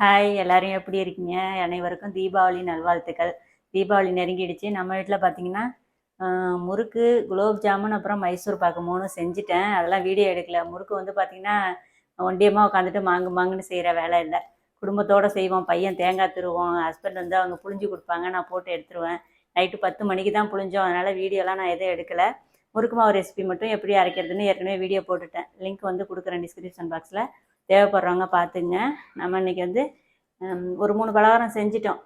Hi எல்லாரும் எப்படி இருக்கீங்க? அனைவருக்கும் தீபாவளி நல்வாழ்த்துக்கள். தீபாவளி நெருங்கிடுச்சு. நம்ம வீட்டில் பார்த்தீங்கன்னா முறுக்கு குலோப் ஜாமுன் அப்புறம் மைசூர் பாக்கு மூணும் செஞ்சுட்டேன். அதெல்லாம் வீடியோ எடுக்கல. முறுக்கு வந்து பார்த்தீங்கன்னா ஒண்டியமாக உட்காந்துட்டு மாங்கு மாங்குன்னு செய்கிற வேலை இல்லை. குடும்பத்தோடு செய்வோம். பையன் தேங்காய் திருவோம். ஹஸ்பண்ட் வந்து அவங்க புழிஞ்சு கொடுப்பாங்க. நான் போட்டு எடுத்துருவேன். நைட்டு பத்து மணிக்கு தான் புழிஞ்சோம். அதனால் வீடியோலாம் நான் எதுவும் எடுக்கலை. முறுக்கு மாவு ரெசிபி மட்டும் எப்படி அரைக்கிறதுன்னு ஏற்கனவே வீடியோ போட்டுட்டேன். லிங்க் வந்து கொடுக்குறேன் டிஸ்கிரிப்ஷன் பாக்ஸில் தேவைப்படுறவங்க பார்த்துங்க. நம்ம இன்னைக்கு வந்து ஒரு மூணு பலகாரம் செஞ்சிட்டோம்.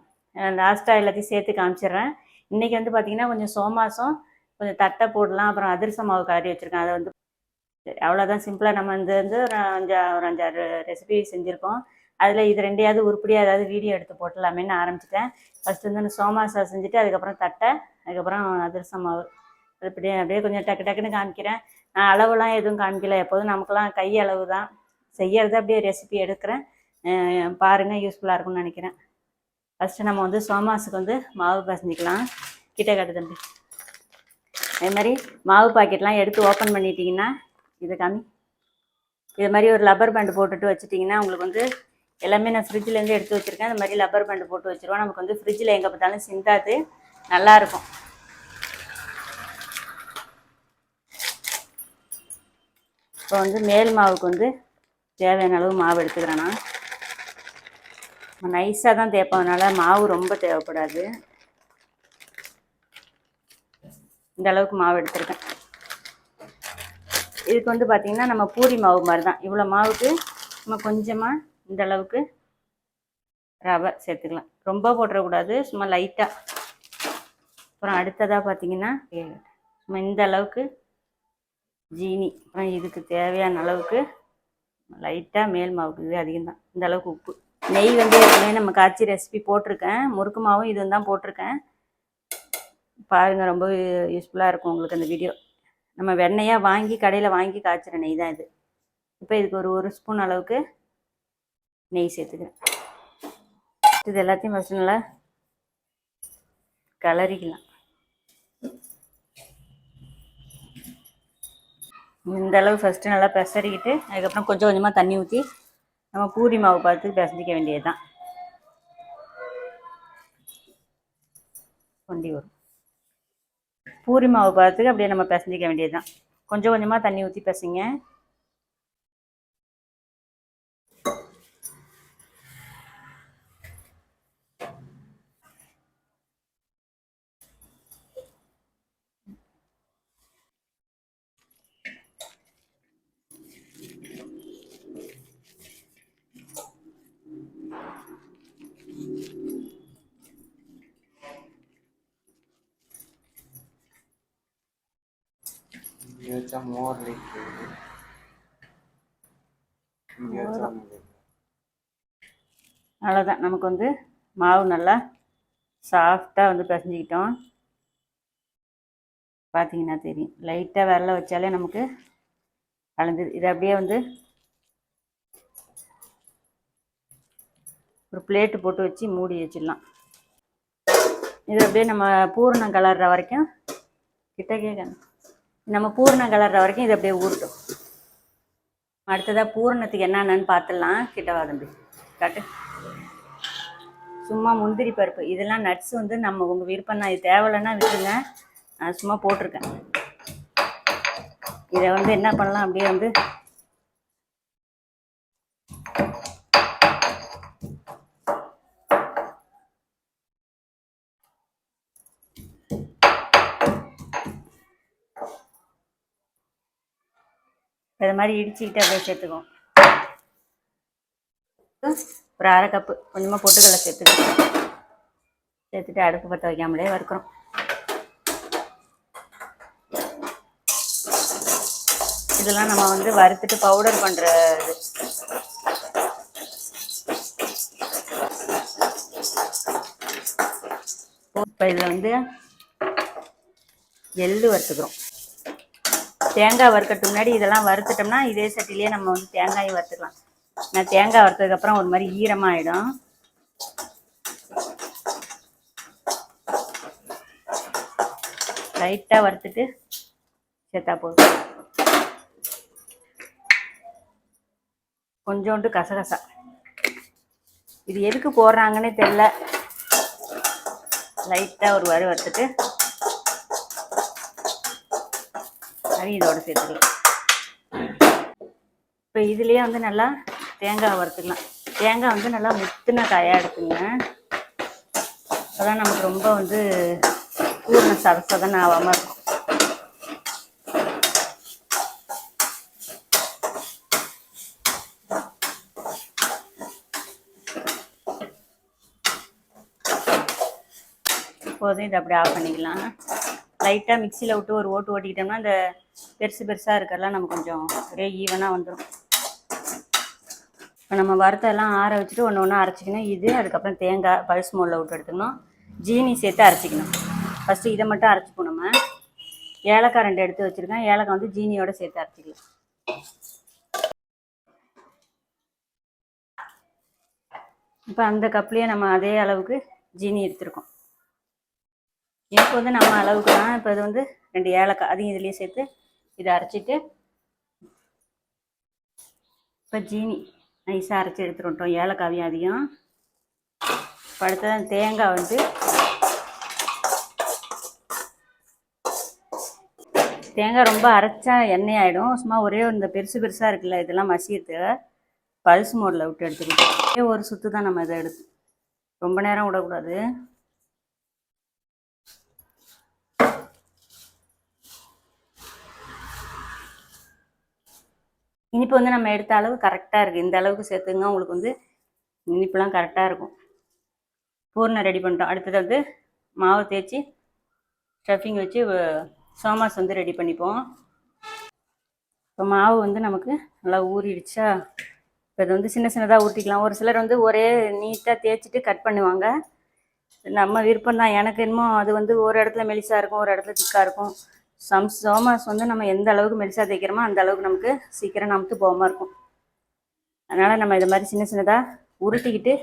லாஸ்ட்டாக எல்லாத்தையும் சேர்த்து காமிச்சிடுறேன். இன்றைக்கி வந்து பார்த்திங்கன்னா கொஞ்சம் சோமாசம் கொஞ்சம் தட்டை போடலாம் அப்புறம் அதிரசம் மாவு கலரி வச்சுருக்கேன். அதை வந்து அவ்வளோதான் சிம்பிளாக நம்ம வந்து வந்து ஒரு அஞ்சா ஒரு அஞ்சாறு ரெசிபி செஞ்சுருக்கோம். அதில் இது ரெண்டையாவது உருப்படியாக ஏதாவது வீடியோ எடுத்து போட்டலாமேன்னு ஆரம்பிச்சிட்டேன். ஃபஸ்ட்டு வந்து இந்த சோமாசா செஞ்சுட்டு அதுக்கப்புறம் தட்டை அதுக்கப்புறம் அதிரசம் மாவு. அது அப்படியே அப்படியே கொஞ்சம் டக்கு டக்குன்னு காமிக்கிறேன். நான் அளவுலாம் எதுவும் காமிக்கல. எப்போதும் நமக்கெல்லாம் கை அளவு தான் செய்யறது அப்படியே ரெசிபி எடுக்கிறேன். பாருங்கள் யூஸ்ஃபுல்லாக இருக்கும்னு நினைக்கிறேன். ஃபஸ்ட்டு நம்ம வந்து சோமாஸுக்கு வந்து மாவு பசஞ்சிக்கலாம். கிட்ட காட்டு தம்பி. அதே மாதிரி மாவு பாக்கெட்லாம் எடுத்து ஓப்பன் பண்ணிட்டீங்கன்னா இது காமி. இது மாதிரி ஒரு லப்பர் பேண்ட் போட்டுட்டு வச்சுட்டிங்கன்னா உங்களுக்கு வந்து எல்லாமே நான் ஃப்ரிட்ஜ்லேருந்து எடுத்து வச்சுருக்கேன். இந்த மாதிரி லப்பர் பேண்ட் போட்டு வச்சுருவோம். நமக்கு வந்து ஃப்ரிட்ஜில் எங்கே பார்த்தாலும் சிந்தாது. நல்லாயிருக்கும் இப்போ வந்து மேல் மாவுக்கு வந்து தேவையான அளவு மாவு எடுத்துக்கிறேன் நான். நைஸாக தான் தேய்ப்பதுனால அதனால் மாவு ரொம்ப தேவைப்படாது. இந்த அளவுக்கு மாவு எடுத்திருக்கேன். இதுக்கு வந்து பார்த்திங்கன்னா நம்ம பூரி மாவு மாதிரி தான் இவ்வளோ மாவுக்கு நம்ம கொஞ்சமாக இந்த அளவுக்கு ரவை சேர்த்துக்கலாம். ரொம்ப போட்டுறக்கூடாது சும்மா லைட்டாக அப்புறம் அடுத்ததாக பார்த்தீங்கன்னா சும்மா இந்த அளவுக்கு ஜீனி. அப்புறம் இதுக்கு தேவையான அளவுக்கு லைட்டாக மேல் மாவுக்கு இது அதிகம் தான் இந்த அளவுக்கு உப்பு. நெய் வந்து ஏற்கனவே நம்ம காய்ச்சி ரெசிபி போட்டிருக்கேன். முறுக்கு மாவும் இதுவும் தான் போட்டிருக்கேன். பாருங்கள் ரொம்ப யூஸ்ஃபுல்லாக இருக்கும் உங்களுக்கு அந்த வீடியோ நம்ம வெண்ணெயாக வாங்கி கடையில் வாங்கி காய்ச்சிற நெய் தான் இது. இப்போ இதுக்கு ஒரு ஒரு ஸ்பூன் அளவுக்கு நெய் சேர்த்துக்கிறேன். இது எல்லாத்தையும் ஃபஸ்ட்டு நல்லா கலரிக்கலாம். இந்த அளவு ஃபஸ்ட்டு நல்லா பெசரிக்கிட்டு அதுக்கப்புறம் கொஞ்சம் கொஞ்சமாக தண்ணி ஊற்றி நம்ம பூரி மாவு பார்த்து பிசைஞ்சிக்க வேண்டியது தான் கொண்டி வரும். பூரி மாவு பார்த்து அப்படியே நம்ம பிசஞ்சிக்க வேண்டியது தான் கொஞ்சம் கொஞ்சமாக தண்ணி ஊற்றி பிசைங்க. இங்கே வச்சா உங்களுக்கு அவ்வளோதான் நமக்கு வந்து மாவு நல்லா சாஃப்டாக வந்து பிசைஞ்சிக்கிட்டோம். பார்த்தீங்கன்னா தெரியும். லைட்டாக விரல வச்சாலே நமக்கு கலந்துது. இது அப்படியே வந்து ஒரு பிளேட்டு போட்டு வச்சு மூடி வச்சிடலாம். இது அப்படியே நம்ம பூரணம் கலர்ற வரைக்கும் கிட்ட கேட்க நம்ம பூரணம் கலர்ற வரைக்கும் இது அப்படியே ஊறட்டும். அடுத்ததாக பூரணத்துக்கு என்னென்னு பார்த்துடலாம். கிட்ட வா தம்பி. காட்டு. சும்மா முந்திரி பருப்பு. இதெல்லாம் நட்ஸ் வந்து நம்ம உங்கள் விருப்பம் தான். இது தேவையில்லைன்னா விட்டுருங்க. நான் சும்மா போட்டிருக்கேன். இதை வந்து என்ன பண்ணலாம்? அப்படியே வந்து இது மாதிரி இடிச்சுக்கிட்டு அப்படியே சேர்த்துக்குவோம். ஒரு அரை கப்பு கொஞ்சமாக பொட்டுக்கடலை சேர்த்துக்கிறோம் சேர்த்துட்டு அடுப்பு பற்ற வைக்காமலே வறுக்கிறோம். இதெல்லாம் நம்ம வந்து வறுத்துட்டு பவுடர் பண்ணுற இது. இப்போ இதில் வந்து எள்ளு வறுத்துக்கிறோம். தேங்காய் வறுக்கிறதுக்கு முன்னாடி இதெல்லாம் வறுத்துட்டோம்னா இதே சட்டிலேயே நம்ம வந்து தேங்காயை வறுத்துக்கலாம். நான் தேங்காய் வறுத்ததுக்கப்புறம் ஒரு மாதிரி ஈரமாயிடும். லைட்டாக வறுத்துட்டு சேர்த்தா போதும். கொஞ்சோண்டு கசகசா. இது எதுக்கு போடுறாங்கன்னே தெரில லைட்டாக ஒரு வறு வறுத்துட்டு அதையும் இதோட சேர்த்துக்கலாம். இப்போ இதுலேயே வந்து நல்லா தேங்காய் வறுத்துக்கலாம். தேங்காய் வந்து நல்லா முத்தின காயாக எடுத்துங்க. அதான் நமக்கு ரொம்ப வந்து பூர்ண சத ஆகாமல் இருக்கும். போதும் இதை அப்படி ஆஃப் பண்ணிக்கலாம். லைட்டாக மிக்சியில் விட்டு ஒரு ஓட்டு ஓட்டிக்கிட்டோம்னா இந்த பெருசு பெருசாக இருக்கிறதெல்லாம் நம்ம கொஞ்சம் ஒரே ஈவனாக வந்துடும் இப்போ நம்ம வறுத்தெல்லாம் ஆற வச்சுட்டு ஒன்று ஒன்றா அரைச்சிக்கணும். இது அதுக்கப்புறம் தேங்காய் பல்ஸ் மோலில் விட்டு எடுத்துக்கணும். ஜீனி சேர்த்து அரைச்சிக்கணும். ஃபஸ்ட்டு இதை மட்டும் அரைச்சிப்போம் நம்ம. ஏலக்காய் ரெண்டு எடுத்து வச்சுருக்கேன். ஏலக்காய் வந்து ஜீனியோட சேர்த்து அரைச்சிக்கலாம். இப்போ அந்த கப்லேயே நம்ம அதே அளவுக்கு ஜீனி எடுத்துருக்கோம். இப்போ வந்து நம்ம அளவுக்கு தான் இப்போ இது வந்து ரெண்டு ஏலக்காய் அதையும் இதுலேயே சேர்த்து இதை அரைச்சிட்டு இப்போ ஜீனி நைஸாக அரைச்சி எடுத்துகிட்டு வந்துட்டோம் ஏலக்காவையும் அதிகம் இப்போ அடுத்ததான் தேங்காய் வந்து தேங்காய் ரொம்ப அரைச்சா எண்ணெய் ஆகிடும் சும்மா ஒரே இந்த பெருசு பெருசாக இருக்குல்ல இதெல்லாம் மசியத்து பல்ஸ் மோடில் விட்டு எடுத்துக்கிட்டோம் ஒரே ஒரு சுத்து தான் நம்ம இதை எடுத்து ரொம்ப நேரம் விடக்கூடாது இனிப்பு வந்து நம்ம எடுத்த அளவு கரெக்டாக இருக்குது இந்த அளவுக்கு சேர்த்துங்க. உங்களுக்கு வந்து இனிப்புலாம் கரெக்டாக இருக்கும். பூர்ணம் ரெடி பண்ணிட்டோம். அடுத்தது வந்து மாவு தேய்ச்சி ஸ்டஃபிங் வச்சு சோமாஸ் வந்து ரெடி பண்ணிப்போம். இப்போ மாவு வந்து நமக்கு நல்லா ஊறிடுச்சா? இப்போ இது வந்து சின்ன சின்னதாக ஊற்றிக்கலாம் ஒரு சிலர் வந்து ஒரே நீட்டாக தேய்ச்சிட்டு கட் பண்ணுவாங்க. நம்ம விருப்பம் தான் எனக்கு என்னமோ அது வந்து ஒரு இடத்துல மெலிசாக இருக்கும் ஒரு இடத்துல திக்காக இருக்கும். சம் சோமாஸ் வந்து நம்ம எந்த அளவுக்கு மெலிசாக தேய்க்கிறோமோ அந்த அளவுக்கு நமக்கு சீக்கிரம் நமக்கு போகாமல் இருக்கும். அதனால் நம்ம இது மாதிரி சின்ன சின்னதாக உருட்டிக்கிட்டு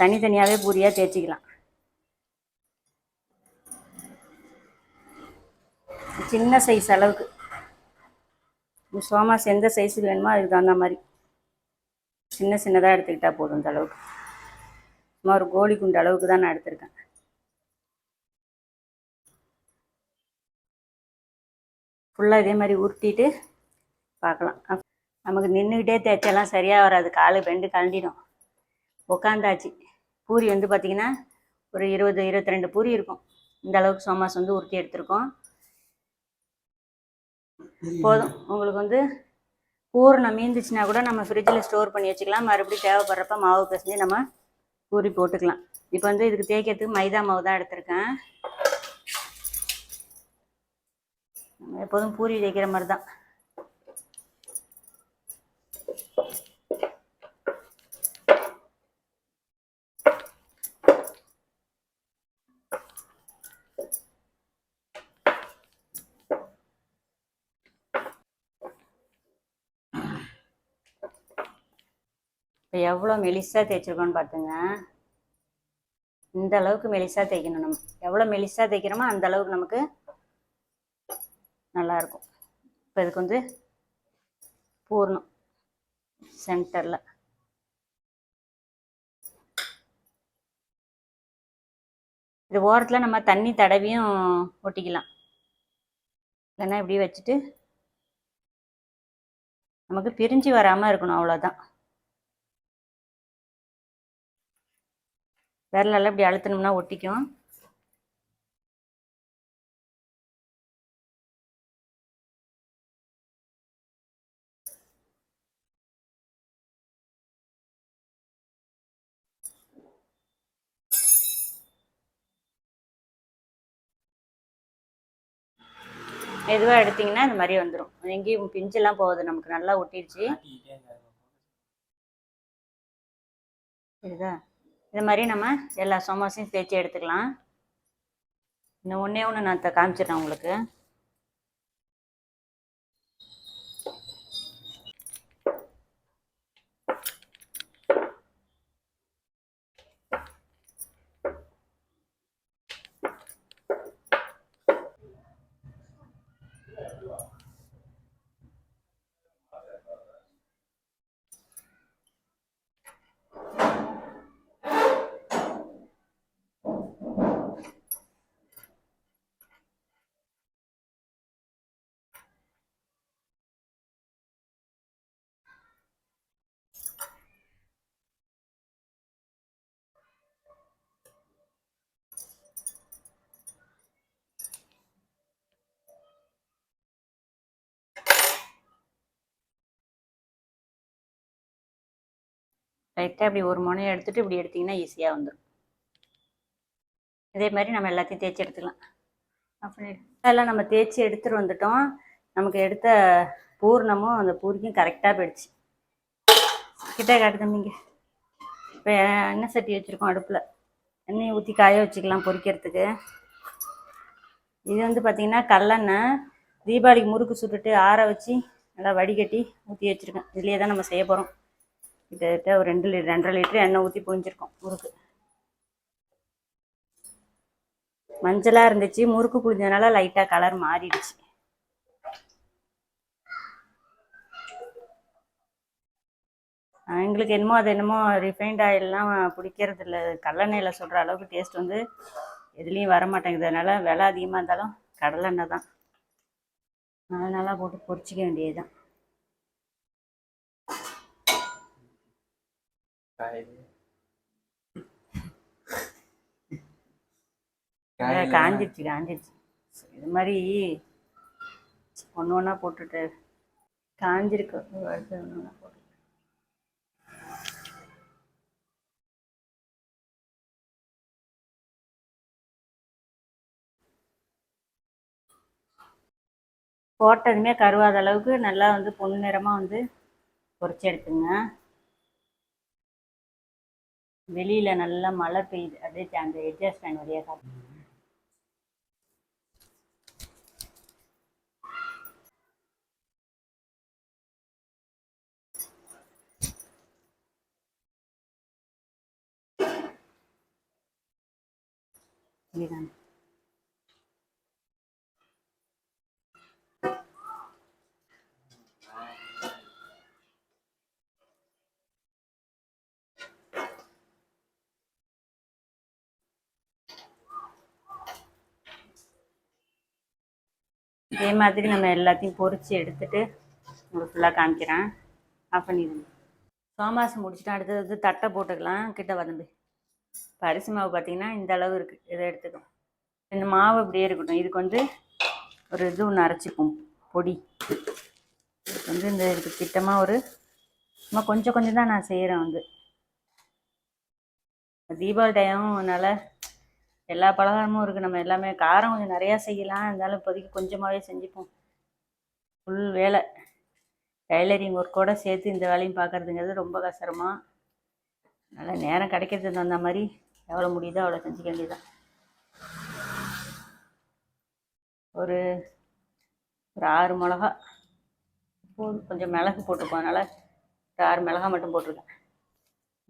தனித்தனியாகவே பூரியாக தேய்ச்சிக்கலாம். சின்ன சைஸ் அளவுக்கு. சோமாஸ் எந்த சைஸுக்கு வேணுமோ அதுக்கு தகுந்த மாதிரி. சின்ன சின்னதாக எடுத்துக்கிட்டால் போதும் இந்த அளவுக்கு. சும்மா ஒரு கோழி குண்டு அளவுக்கு தான் நான் எடுத்திருக்கேன். ஃபுல்லாக இதே மாதிரி உருட்டிட்டு பார்க்கலாம். அப்- நமக்கு நின்றுக்கிட்டே தேய்ச்செல்லாம் சரியாக வராது. காலு பெண்டு கழண்டிடும். உக்காந்தாச்சு. பூரி வந்து பார்த்திங்கன்னா ஒரு இருபது இருபத்தி ரெண்டு பூரி இருக்கும். இந்த அளவுக்கு சோமாஸ் வந்து உருட்டி எடுத்திருக்கோம். போதும். உங்களுக்கு வந்து பூரணம் மீந்துச்சுன்னா கூட நம்ம ஃப்ரிட்ஜில் ஸ்டோர் பண்ணி வச்சுக்கலாம். மறுபடியும் தேவைப்படுறப்ப மாவு பிசைஞ்சு நம்ம பூரி போட்டுக்கலாம். இப்போ வந்து இதுக்கு தேய்க்கிறதுக்கு மைதா மாவு தான் எடுத்திருக்கேன். நம்ம எப்போதும் பூரி தேய்க்கிற மாதிரி தான் இப்போ எவ்வளோ மெலிசாக தேய்ச்சிருக்கோன்னு பார்த்துங்க இந்த அளவுக்கு மெலிசாக தேய்க்கணும் நம்ம. எவ்வளோ மெலிசாக தேய்க்கிறோமோ அந்த அளவுக்கு நமக்கு நல்லாயிருக்கும். இப்போ இதுக்கு வந்து பூர்ணம் சென்டரில். இது ஓரத்தில் நம்ம தண்ணி தடவியும் ஒட்டிக்கலாம். இல்லைன்னா இப்படி வச்சுட்டு நமக்கு பிரிஞ்சு வராமல் இருக்கணும் அவ்வளோதான். விரலெல்லாம் இப்படி அழுத்தணும்னா ஒட்டிக்கும். மெதுவாக எடுத்தீங்கன்னா இந்த மாதிரி வந்துடும் எங்கேயும் பிஞ்செல்லாம் போகுது. நமக்கு நல்லா ஒட்டிடுச்சு சரிதா இது மாதிரி நம்ம எல்லா சோமாஸையும் தேய்ச்சி எடுத்துக்கலாம். இன்னும் ஒன்றே ஒன்று நான் த- காமிச்சிடுறேன் உங்களுக்கு. லைட்டாக இப்படி ஒரு முனையை எடுத்துட்டு இப்படி எடுத்தீங்கன்னா ஈஸியாக வந்துடும் இதே மாதிரி நம்ம எல்லாத்தையும் தேய்ச்சி எடுத்துக்கலாம். அப்படி எல்லாம் நம்ம தேய்ச்சி எடுத்துட்டு வந்துட்டோம். நமக்கு எடுத்த பூர்ணமும் அந்த பூரிக்கும் கரெக்டாக போயிடுச்சு. கிட்டே காட்டு தம்பிங்க. இப்போ எண்ணெய் சட்டி வச்சுருக்கோம் அடுப்பில். எண்ணெயை ஊற்றி காய வச்சுக்கலாம் பொரிக்கிறதுக்கு. இது வந்து பார்த்திங்கன்னா கல்லெண்ணெய் தீபாவளிக்கு முறுக்கு சுட்டுட்டு ஆற வச்சு நல்லா வடிகட்டி ஊற்றி வச்சுருக்கேன். இதுலேயே தான் நம்ம செய்ய போகிறோம் கிட்டத்தட்ட ஒரு ரெண்டு லிட்டர் ரெண்டரை லிட்டர் எண்ணெய் ஊற்றி புழிஞ்சிருக்கோம் முறுக்கு. மஞ்சளாக இருந்துச்சு முறுக்கு புழிஞ்சதுனால லைட்டாக கலர் மாறிடுச்சு. எங்களுக்கு என்னமோ அது என்னமோ ரிஃபைண்ட் ஆயிலெலாம் பிடிக்கிறது இல்லை கடலெண்ணெயில் சொல்கிற அளவுக்கு டேஸ்ட் வந்து எதுலேயும் வர மாட்டேங்குது அதனால விலை அதிகமாக இருந்தாலும் கடலெண்ணெய் தான். நல்லா நல்லா போட்டு பொரிச்சிக்க வேண்டியது தான் காஞ்சிருச்சு காஞ்சிருச்சு. இது மாதிரி ஒன்று ஒன்றா போட்டுட்டு காஞ்சிருக்கு. ஒன்று ஒன்றா போட்டு போட்டதுமே கருவாத அளவுக்கு நல்லா வந்து பொன்னிறமாக வந்து பொரிச்சு எடுத்துங்க. வெளியில் நல்லா மழை பெய்யுது அப்படியே அந்த எட்ஜஸ்ட் ஃபேன் வழியாக காட்டு இதுதான். இதே மாதிரி நம்ம எல்லாத்தையும் பொறிச்சு எடுத்துட்டு உங்களுக்கு ஃபுல்லாக காமிக்கிறேன். ஆஃப் பண்ணிடுங்க. சோமாசம் முடிச்சுட்டு அடுத்தது தட்டை போட்டுக்கலாம். கிட்ட வதம்பு பரிசு அரிசி மாவு பார்த்தீங்கன்னா இந்த அளவு இருக்குது இதை எடுத்துக்கும் இந்த மாவு இப்படியே இருக்கட்டும். இதுக்கு வந்து ஒரு இது ஒன்று அரைச்சிப்போம். பொடி. இதுக்கு வந்து இந்த இதுக்கு திட்டமாக ஒரு சும்மா கொஞ்சம் கொஞ்சம் தான் நான் செய்கிறேன் வந்து. தீபாவளி டைம்னால எல்லா பலகாரமும் இருக்குது நம்ம எல்லாமே காரம் கொஞ்சம் நிறையா செய்யலாம். இருந்தாலும் இப்போதைக்கு கொஞ்சமாகவே செஞ்சுப்போம். ஃபுல் வேலை. டைலரிங் ஒர்க்கோட சேர்த்து இந்த வேலையும் பார்க்குறதுங்கிறது ரொம்ப கஷ்டமாக அதனால் நேரம் கிடைக்கிறதுக்கு தகுந்த மாதிரி எவ்வளோ முடியுதோ அவ்வளோ செஞ்சுக்க வேண்டியதுதான். ஒரு ஒரு ஆறு மிளகா. கொஞ்சம் மிளகு போட்டுப்போம் அதனால் ஒரு ஆறு மிளகா மட்டும் போட்டிருக்கேன்.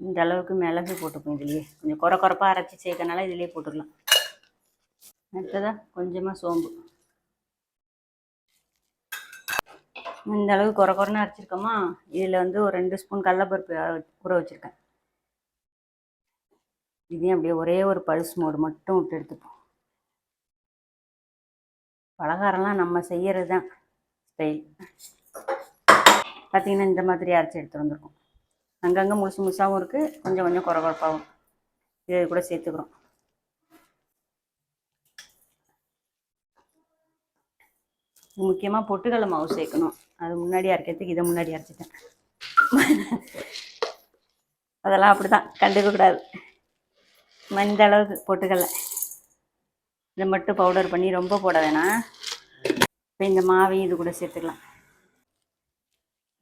இந்த அளவுக்கு மிளகு போட்டுப்போம் இதுலேயே. கொஞ்சம் குறை குறைப்பாக அரைச்சி சேர்க்கறனால இதுலேயே போட்டுக்கலாம். அடுத்ததாக கொஞ்சமாக சோம்பு. இந்த அளவு குறை குறைன்னு அரைச்சிருக்கோமா? இதில் வந்து ஒரு ரெண்டு ஸ்பூன் கடலப்பருப்பு ஊற வச்சுருக்கேன். இதையும் அப்படியே ஒரே ஒரு பல்ஸ் மோடு மட்டும் விட்டு எடுத்துப்போம். பலகாரம்லாம் நம்ம செய்கிறது தான் ஸ்டைல் பார்த்தீங்கன்னா இந்த மாதிரி அரைச்சி எடுத்து வந்திருக்கோம். அங்கங்கே முழுசு முழுசாகவும் இருக்குது கொஞ்சம் கொஞ்சம் குறை குறைப்பாகவும் இதை கூட சேர்த்துக்கிறோம். முக்கியமாக பொட்டுக்கடலை மாவு சேர்க்கணும். அது முன்னாடி அரைக்கிறதுக்கு இதை முன்னாடி அரைச்சிட்டேன். அதெல்லாம் அப்படி தான் கண்டுக்கக்கூடாது இந்த அளவுக்கு பொட்டுக்கடலை. இதை மட்டும் பவுடர் பண்ணி ரொம்ப போட வேணாம். இப்போ இந்த மாவையும் இது கூட சேர்த்துக்கலாம்.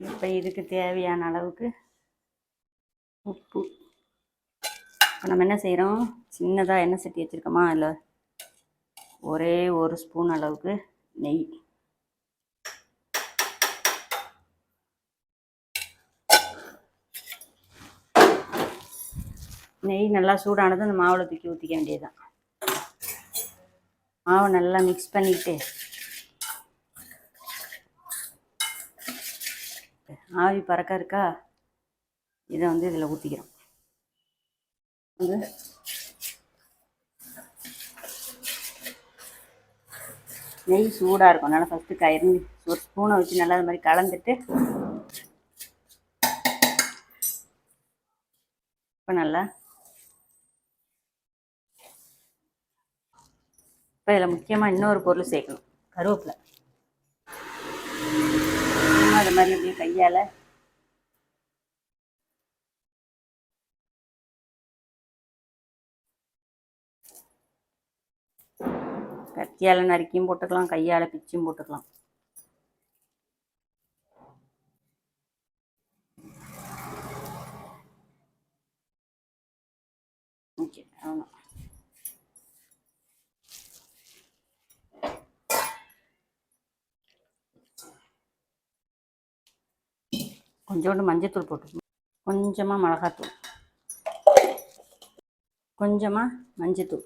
இப்போ இதுக்கு தேவையான அளவுக்கு உப்பு. இப்போ நம்ம என்ன செய்கிறோம் சின்னதாக எண்ணெய் சட்டி வச்சுருக்கோமா அதில் ஒரே ஒரு ஸ்பூன் அளவுக்கு நெய். நெய் நல்லா சூடானது அந்த மாவில் தூக்கி ஊற்றிக்க வேண்டியதுதான். மாவை நல்லா மிக்ஸ் பண்ணிட்டு ஆவி பறக்க இருக்கா? இதை வந்து இதில் ஊற்றிக்கிறோம் வந்து நெய் சூடாக இருக்கும். நல்லா ஃபஸ்ட்டு கயிறு ஒரு ஸ்பூனை வச்சு நல்லா அது மாதிரி கலந்துட்டு இப்போ நல்லா இப்போ இதில் முக்கியமாக இன்னொரு பொருள் சேர்க்கணும். கருவேப்பிலை. அது மாதிரி அப்படியே கையால் கத்தியால் நறுக்கியும் போட்டுக்கலாம் கையால் பிச்சும் போட்டுக்கலாம். ஓகே அவ்வளோ கொஞ்சோண்டு மஞ்சத்தூள் போட்டுக்கணும் கொஞ்சமாக மிளகாத்தூள். கொஞ்சமாக மஞ்சத்தூள்.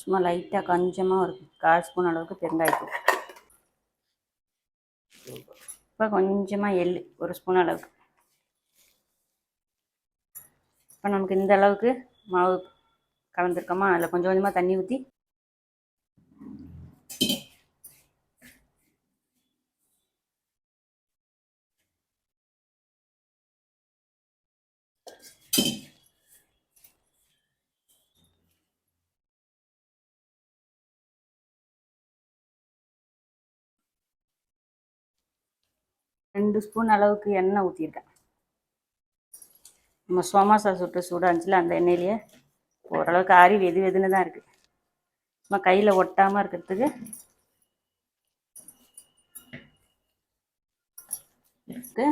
சும்மா லைட்டாக கொஞ்சமாக ஒரு கால் ஸ்பூன் அளவுக்கு பெருங்காயத்தூள் இப்போ கொஞ்சமாக எள் ஒரு ஸ்பூன் அளவுக்கு. இப்போ நமக்கு இந்த அளவுக்கு மாவு கலந்துருக்கோமா? அதில் கொஞ்சம் கொஞ்சமாக தண்ணி ஊற்றி ரெண்டு ஸ்பூன் அளவுக்கு எண்ணெய் ஊற்றிருக்கேன் நம்ம சோமாசா சுட்டு சூடாக அந்த எண்ணெயிலேயே ஓரளவுக்கு ஆறி வெது வெதுன்னு தான் இருக்குது நம்ம கையில் ஒட்டாமல் இருக்கிறதுக்கு எடுத்து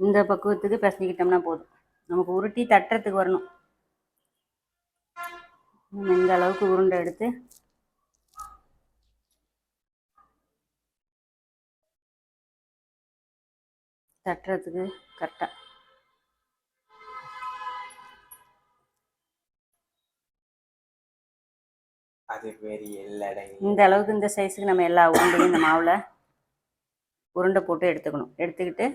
இந்த பக்குவத்துக்கு பிசைஞ்சிக்கிட்டோம்னா போதும். நமக்கு உருட்டி தட்டுறதுக்கு வரணும். இந்த அளவுக்கு உருண்டை எடுத்து தட்டுறதுக்கு கரெக்டாக இந்த அளவுக்கு இந்த சைஸுக்கு நம்ம எல்லா உருண்டையும் இந்த மாவில் உருண்டை போட்டு எடுத்துக்கணும். எடுத்துக்கிட்டு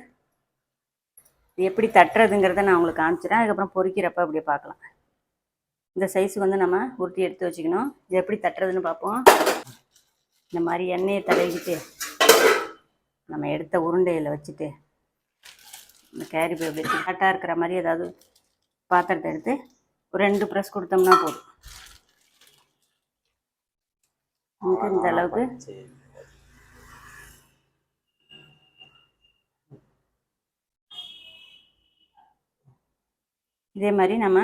இது எப்படி தட்டுறதுங்கிறத நான் உங்களுக்கு காமிச்சிடுறேன். அதுக்கப்புறம் பொரிக்கிறப்ப அப்படியே பார்க்கலாம். இந்த சைஸுக்கு வந்து நம்ம உருட்டி எடுத்து வச்சுக்கணும். இது எப்படி தட்டுறதுன்னு பார்ப்போம். இந்த மாதிரி எண்ணெயை தடவிக்கிட்டு நம்ம எடுத்த உருண்டையில் வச்சுட்டு இந்த கேரி பை அப்படி ஃப்ளாட்டாக இருக்கிற மாதிரி ஏதாவது பாத்திரத்தை எடுத்து ஒரு ரெண்டு ப்ரெஸ் கொடுத்தோம்னா போதும். நமக்கு இந்த அளவுக்கு இதே மாதிரி நம்ம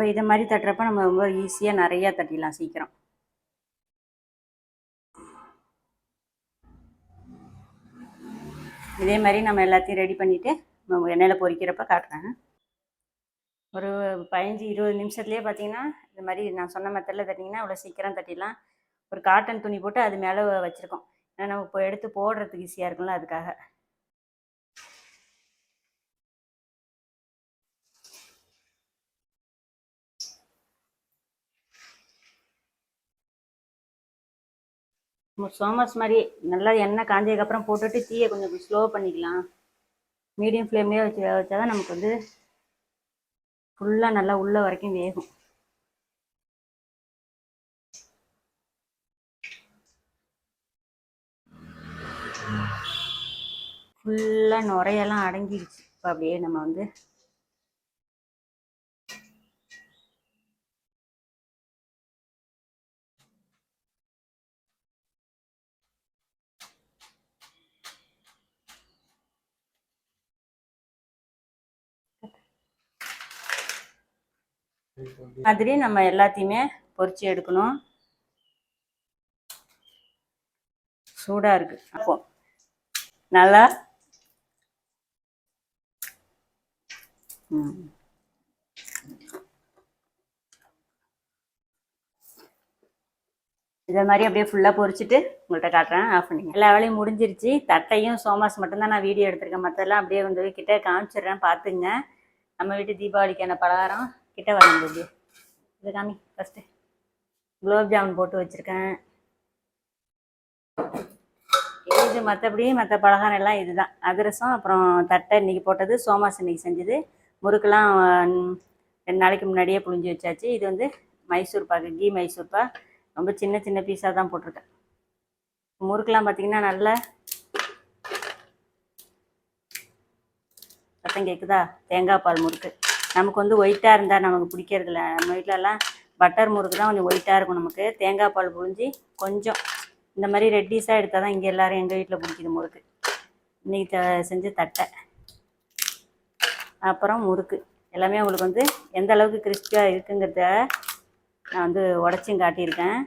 நம்ம இதை மாதிரி தட்டுறப்ப நம்ம ரொம்ப ஈஸியாக நிறையா தட்டிடலாம் சீக்கிரம். இதே மாதிரி நம்ம எல்லாத்தையும் ரெடி பண்ணிவிட்டு நம்ம எண்ணெயில் பொறிக்கிறப்ப காட்டுறேன். ஒரு பதினஞ்சு இருபது நிமிஷத்துலேயே பார்த்தீங்கன்னா இது மாதிரி நான் சொன்ன மெத்தடில் தட்டிங்கன்னா அவ்வளோ சீக்கிரம் தட்டிடலாம். ஒரு காட்டன் துணி போட்டு அது மேலே வச்சுருக்கோம். ஏன்னா நம்ம இப்போ எடுத்து போடுறதுக்கு ஈஸியாக இருக்கும்ல அதுக்காக நம்ம சோமஸ் மாதிரி நல்லா எண்ணெய் காஞ்சதுக்கப்புறம் போட்டுட்டு தீயை கொஞ்சம் ஸ்லோ பண்ணிக்கலாம். மீடியம் ஃப்ளேம்லேயே வச்சு வேக வச்சா தான் நமக்கு வந்து ஃபுல்லாக நல்லா உள்ள வரைக்கும் வேகும். ஃபுல்லாக நுரையெல்லாம் அடங்கிடுச்சு இப்போ அப்படியே நம்ம வந்து மாதிரி நம்ம எல்லாத்தையுமே பொறிச்சு எடுக்கணும். சூடாக இருக்கு. அப்போ நல்லா ம். இதை மாதிரி அப்படியே ஃபுல்லாக பொரிச்சிட்டு உங்கள்கிட்ட காட்டுறேன். ஆஃப் பண்ணிங்க எல்லா வேலையும் முடிஞ்சிருச்சு. தட்டையும் சோமாஸ் மட்டும்தான் நான் வீடியோ எடுத்திருக்கேன். மற்றெல்லாம் அப்படியே வந்து கிட்டே காமிச்சிடுறேன். பார்த்துங்க. நம்ம வீட்டு தீபாவளிக்கான பலகாரம். கிட்ட வரணும் இது காமி ஃபஸ்ட்டு குலோப் ஜாமுன் போட்டு வச்சுருக்கேன். இது மற்றபடி மற்ற பலகாரம் எல்லாம் இதுதான். அதிரசம் அப்புறம் தட்டை இன்னைக்கு போட்டது சோமாஸ் இன்னைக்கு செஞ்சது. முறுக்கெல்லாம் ரெண்டு நாளைக்கு முன்னாடியே புழிஞ்சு வச்சாச்சு. இது வந்து மைசூர் பாக்கு கீ மைசூர் பா. ரொம்ப சின்ன சின்ன பீஸாக தான் போட்டிருக்கேன். முறுக்கெல்லாம் பார்த்திங்கன்னா நல்ல சத்தம் கேட்குதா தேங்காய் பால் முறுக்கு. நமக்கு வந்து ஒயிட்டாக இருந்தால் நமக்கு பிடிக்கிறதில்ல. நம்ம வீட்டிலலாம் பட்டர் முறுக்கு தான் கொஞ்சம் ஒயிட்டாக இருக்கும் நமக்கு. தேங்காய் பால் புழிஞ்சி கொஞ்சம் இந்த மாதிரி ரெட்டிஸாக எடுத்தால் தான் இங்கே எல்லாரும் எங்கள் வீட்டில் பிடிக்கிது முறுக்கு. இன்றைக்கி த- செஞ்ச தட்டை. அப்புறம் முறுக்கு. எல்லாமே உங்களுக்கு வந்து எந்த அளவுக்கு கிறிஸ்பியாக இருக்குங்கிறத நான் வந்து உடச்சும் காட்டியிருக்கேன்.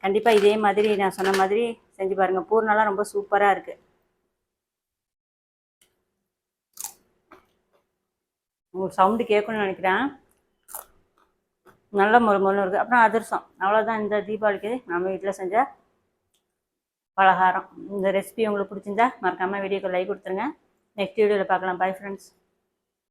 கண்டிப்பாக இதே மாதிரி நான் சொன்ன மாதிரி செஞ்சு பாருங்கள் பூர்ணெல்லாம் ரொம்ப சூப்பராக இருக்குது உங்களுக்கு சவுண்டு கேட்கணும்னு நினைக்கிறேன். நல்ல மொறு மொறு இருக்குது அப்புறம் அதிரசம். அவ்வளோதான் இந்த தீபாவளிக்கு நம்ம வீட்டில் செஞ்ச பலகாரம். இந்த ரெசிபி உங்களுக்கு பிடிச்சிருந்தா மறக்காமல் வீடியோக்கு லைக் கொடுத்துருங்க. நெக்ஸ்ட் வீடியோவில் பார்க்கலாம். Bye friends